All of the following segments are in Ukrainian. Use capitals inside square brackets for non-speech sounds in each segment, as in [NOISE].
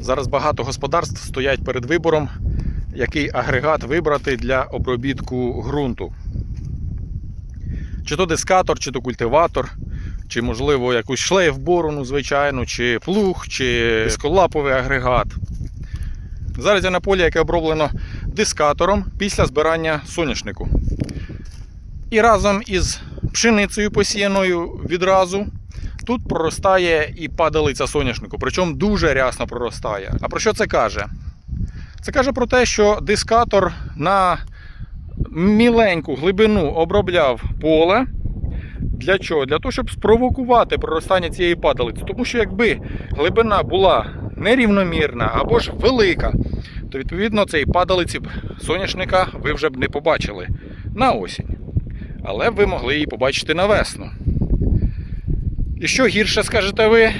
Зараз багато господарств стоять перед вибором, який агрегат вибрати для обробітку ґрунту. Чи то дискатор, чи то культиватор, чи, можливо, якусь шлейф-борону, звичайну, чи плуг, чи дисколаповий агрегат. Зараз я на полі, яке оброблено дискатором після збирання соняшнику. І разом із пшеницею посіяною відразу тут проростає і падалиця соняшнику, причому дуже рясно проростає. А про що це каже? Це каже про те, що дискатор на міленьку глибину обробляв поле. Для чого? Для того, щоб спровокувати проростання цієї падалиці. Тому що якби глибина була нерівномірна або ж велика, то відповідно цієї падалиці б соняшника ви вже б не побачили на осінь. Але ви могли її побачити на весну. І що гірше скажете ви?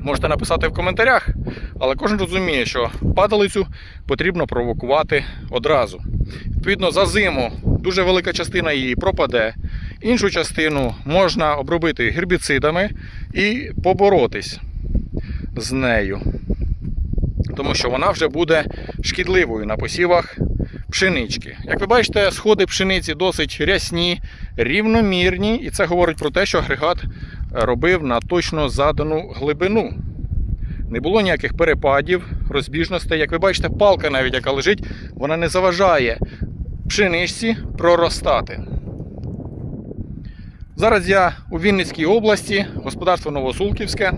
Можете написати в коментарях, але кожен розуміє, що падалицю потрібно провокувати одразу. Відповідно, за зиму дуже велика частина її пропаде. Іншу частину можна обробити гербіцидами і поборотись з нею. Тому що вона вже буде шкідливою на посівах пшенички. Як ви бачите, сходи пшениці досить рясні, рівномірні, і це говорить про те, що агрегат робив на точно задану глибину. Не було ніяких перепадів, розбіжностей. Як ви бачите, палка навіть яка лежить, вона не заважає пшеничці проростати. Зараз я у Вінницькій області, господарство Новосулківське.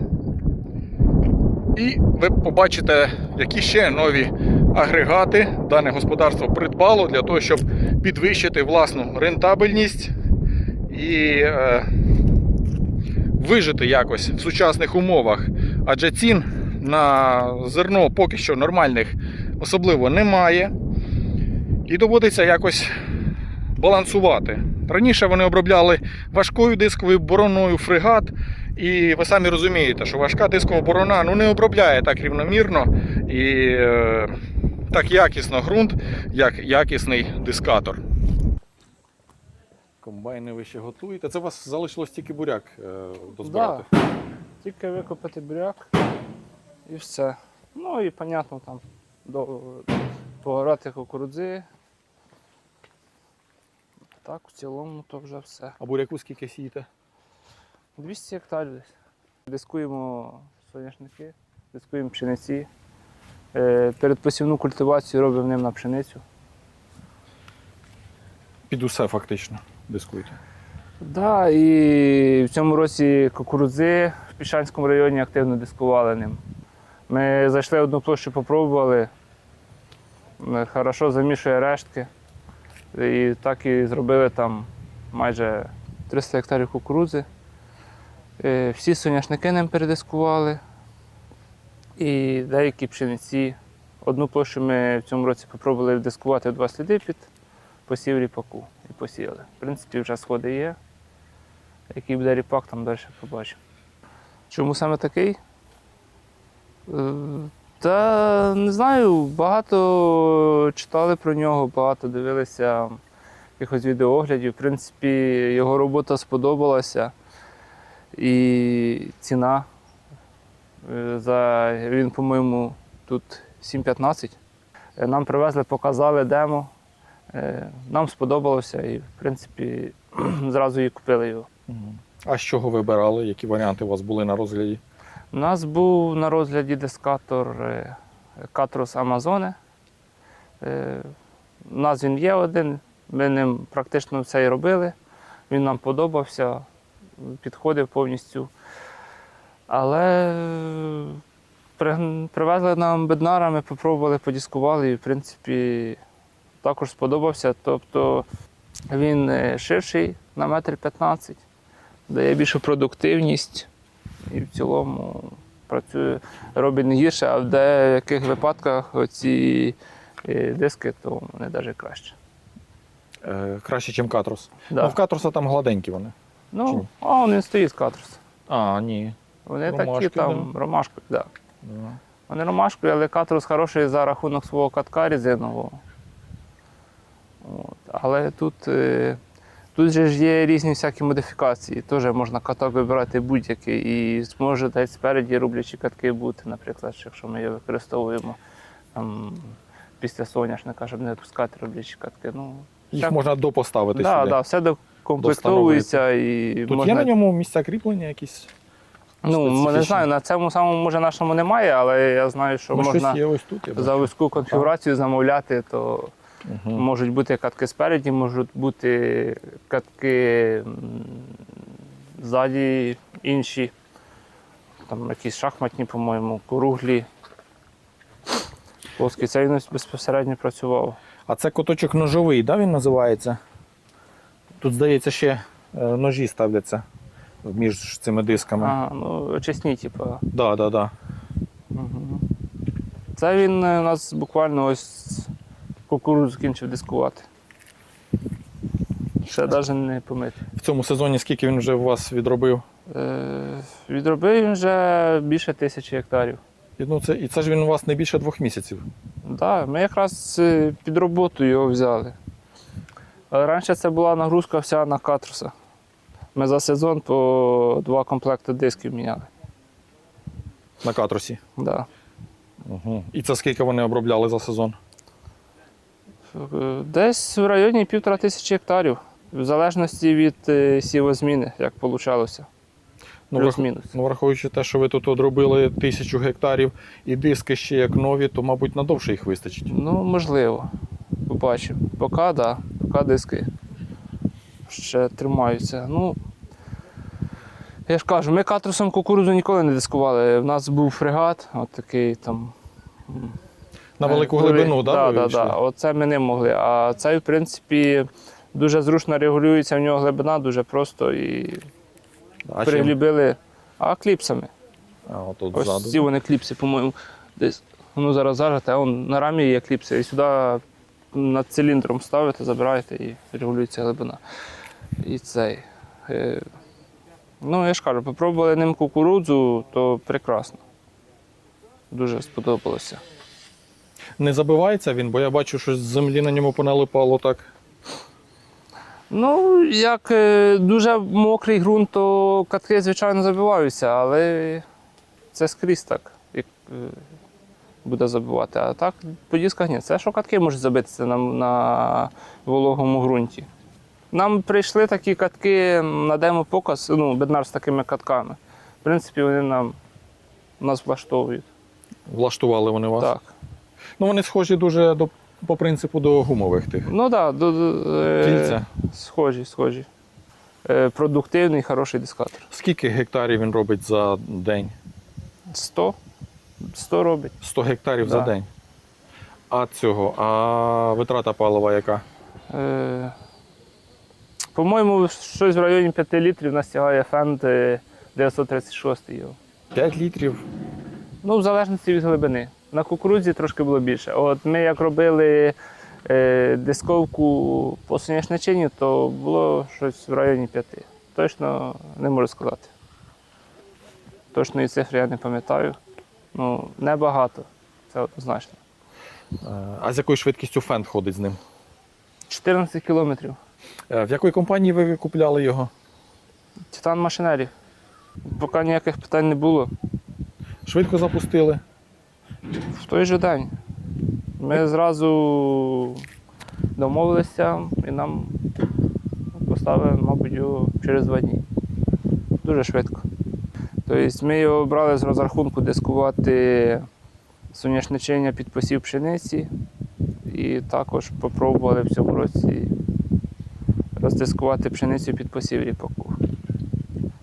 І ви побачите, які ще нові агрегати дане господарство придбало для того, щоб підвищити власну рентабельність і е, вижити якось в сучасних умовах. Адже цін на зерно поки що нормальних особливо немає. І доводиться якось балансувати. Раніше вони обробляли важкою дисковою бороною фрегат. І ви самі розумієте, що важка дискова борона ну, не обробляє так рівномірно і е, так якісно ґрунт, як якісний дискатор. Комбайни ви ще готуєте. Це у вас залишилось тільки буряк е, дозбирати. Да. Тільки викопати буряк і все. Ну і, понятно, там до, погорати кукурудзи. Так, в цілому то вже все. А буряку скільки сієте? 200 гектарів десь. Дискуємо соняшники, дискуємо пшениці. Е, Перед посівну культивацію робимо ним на пшеницю. Під усе фактично дискуєте. Да, і в цьому році кукурудзи в Пішанському районі активно дискували ним. Ми зайшли одну площу, попробували. Е, Хорошо замішує рештки. І так і зробили там майже 300 гектарів кукурудзи. Е, Всі соняшники ним передискували. І деякі пшениці. Одну площу ми в цьому році спробували дискувати два сліди під посів ріпаку і посіяли. В принципі, вже сходи є. Який буде ріпак, там далі побачимо. Чому саме такий? Е, Та не знаю, багато читали про нього, багато дивилися якихось відеооглядів. В принципі, його робота сподобалася. І ціна. Е, За, він, по-моєму, тут 7,15. Е, Нам привезли, показали демо. Е, Нам сподобалося і, в принципі, [CLEARS THROAT] зразу і купили його. А з чого вибирали? Які варіанти у вас були на розгляді? У нас був на розгляді дискатор Катрус Амазоне. У нас він є один, ми ним практично все і робили. Він нам подобався, підходив повністю. Але е, привезли нам беднара, ми спробували, подіскували і, в принципі, також сподобався. Тобто він е, ширший на метр 15, дає більшу продуктивність і в цілому працює, робить не гірше, а в деяких випадках ці диски, то вони навіть краще. Е, краще, ніж катрус. Да. Ну, в катруса там гладенькі вони. Ну, а він стоїть з катрус. А, ні. Вони Ромашки, такі там да. Да. Вони ромашкою, але катрус хороший за рахунок свого катка різинового. От. Але тут, е, Тут же ж є різні всякі модифікації. Теж можна каток вибирати будь-який. І зможе десь спереді рублячі катки бути, наприклад, якщо ми його використовуємо там, після соняшника, щоб не пускати роблячі катки. Ну, Їх всяк- можна допоставити да, сюди. да, все докомплектовується і Тут можна... є на ньому місця кріплення якісь? Ну, ми не знаю, на цьому самому може нашому немає, але я знаю, що Бо можна щось є ось тут. Я за вузьку конфігурацію замовляти, то Мгм. можуть бути катки спереді, можуть бути катки м, ззаді інші. Там якісь шахматні, по-моєму, круглі. Плоский нас безпосередньо працював. А це коточок ножовий, да, він називається? Тут, здається, ще е, ножі ставляться між цими дисками. А, ну, очисні, типу. Да, да, да. Мгм. Це він е, у нас буквально ось кукурудзу закінчив дискувати. Ще навіть не помитий. В цьому сезоні скільки він вже у вас відробив? Е, відробив він вже більше тисячі гектарів. І, ну, це, і це ж він у вас не більше двох місяців. Да, ми якраз е, під роботу його взяли. Але раніше це була нагрузка вся на катруса. Ми за сезон по два комплекти дисків міняли. На катрусі. Да. Угу. І це скільки вони обробляли за сезон? Е, Десь в районі півтора тисячі гектарів, в залежності від е, сівозміни, як вийшло. Ну, Плюс-мінус. Ну, враховуючи те, що ви тут одробили тисячу гектарів і диски ще як нові, то, мабуть, надовше їх вистачить. Ну, можливо. Побачимо. Поки, так, да, поки диски ще тримаються. Ну, я ж кажу, ми катрусом кукурудзу ніколи не дискували. У нас був фрегат, от такий там. На е, велику кури- глибину, да, ви да, да. Оце ми не могли. А цей, в принципі, дуже зручно регулюється, в нього глибина дуже просто і А чим? приглібили. А кліпсами. А, отут Ось ззаду. ці вони кліпси, по-моєму, десь. Воно зараз зажате, а он на рамі є кліпси. І сюди над циліндром ставите, забираєте і регулюється глибина. І цей. Ну, я ж кажу, попробували ним кукурудзу, то прекрасно. Дуже сподобалося. Не забивається він, бо я бачу, що з землі на ньому поналипало так. Ну, як е, дуже мокрий ґрунт, то катки, звичайно, забиваються, але це скрізь так, як е, буде забивати. А так, по дисках ні. Це що катки можуть забитися на, на вологому ґрунті. Нам прийшли такі катки на демо-показ, ну, беднар з такими катками. В принципі, вони нам нас влаштовують. Влаштували вони вас. Так. Ну вони схожі дуже до, по принципу до гумових тих. Ну так, да, е, Кільця. схожі, схожі. Е, продуктивний, хороший дискатор. Скільки гектарів він робить за день? 100. 100 робить. 100 гектарів за день. А цього, а витрата палива яка? Е, по-моєму, щось в районі 5 літрів нас тягає фенд е, 936 його. 5 літрів. Ну, в залежності від глибини. На кукурудзі трошки було більше. От ми як робили е, дисковку по соняшничині, то було щось в районі 5. Точно не можу сказати. Точної цифри я не пам'ятаю. Ну, небагато. Це однозначно. А з якою швидкістю фенд ходить з ним? 14 кілометрів. Е, В якої компанії ви купляли його? Титан машинерів. Поки ніяких питань не було. Швидко запустили. В той же день. Ми зразу домовилися і нам поставили, мабуть, його через два дні. Дуже швидко. Тобто ми його брали з розрахунку дискувати соняшничення під посів пшениці і також спробували в цьому році роздискувати пшеницю під посів ріпаку.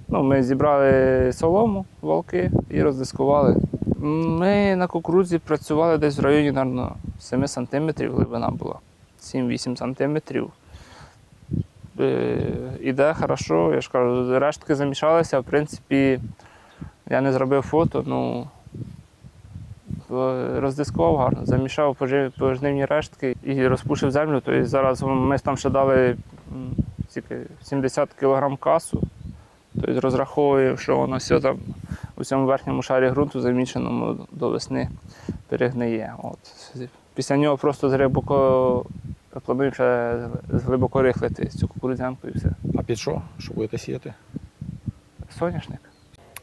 Ну, ми зібрали солому, волки і роздискували. Ми на кукурудзі працювали десь в районі, мабуть, 7 см глибина була. 7-8 см. Е, Іде хорошо, я ж кажу, рештки замішалися. В принципі, я не зробив фото, ну роздискував гарно, замішав пожнивні рештки і розпушив землю. Тобто зараз ми там ще дали скільки, 70 кг касу. Тобто розраховуємо, що воно все там у цьому верхньому шарі ґрунту заміченому до весни перегниє. От. Після нього просто з глибоко плануємо ще глибоко рихлити цю кукурудзянку і все. А під що? Що будете сіяти? Соняшник.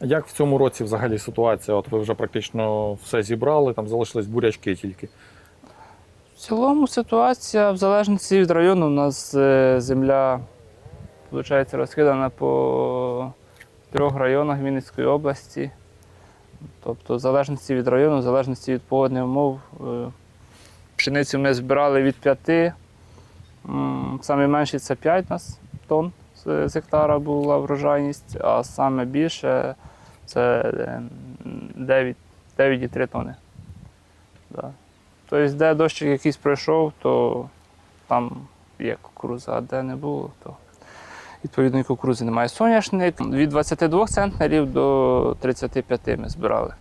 Як в цьому році взагалі ситуація? От ви вже практично все зібрали, там залишились бурячки тільки. В цілому ситуація в залежності від району. У нас е, земля виходить, розкидана по трьох районах Вінницької області. Тобто, в залежності від району, в залежності від погодних умов. е, Пшеницю ми збирали від 5. Саме менші це 5 нас тонн з гектара була врожайність, а саме більше це е, 9 9,3 тонни. Да. Тобто, де дощик якийсь пройшов, то там є кукуруза, а де не було, то відповідної кукурузи немає. Соняшник від 22 центнерів до 35 ми збирали.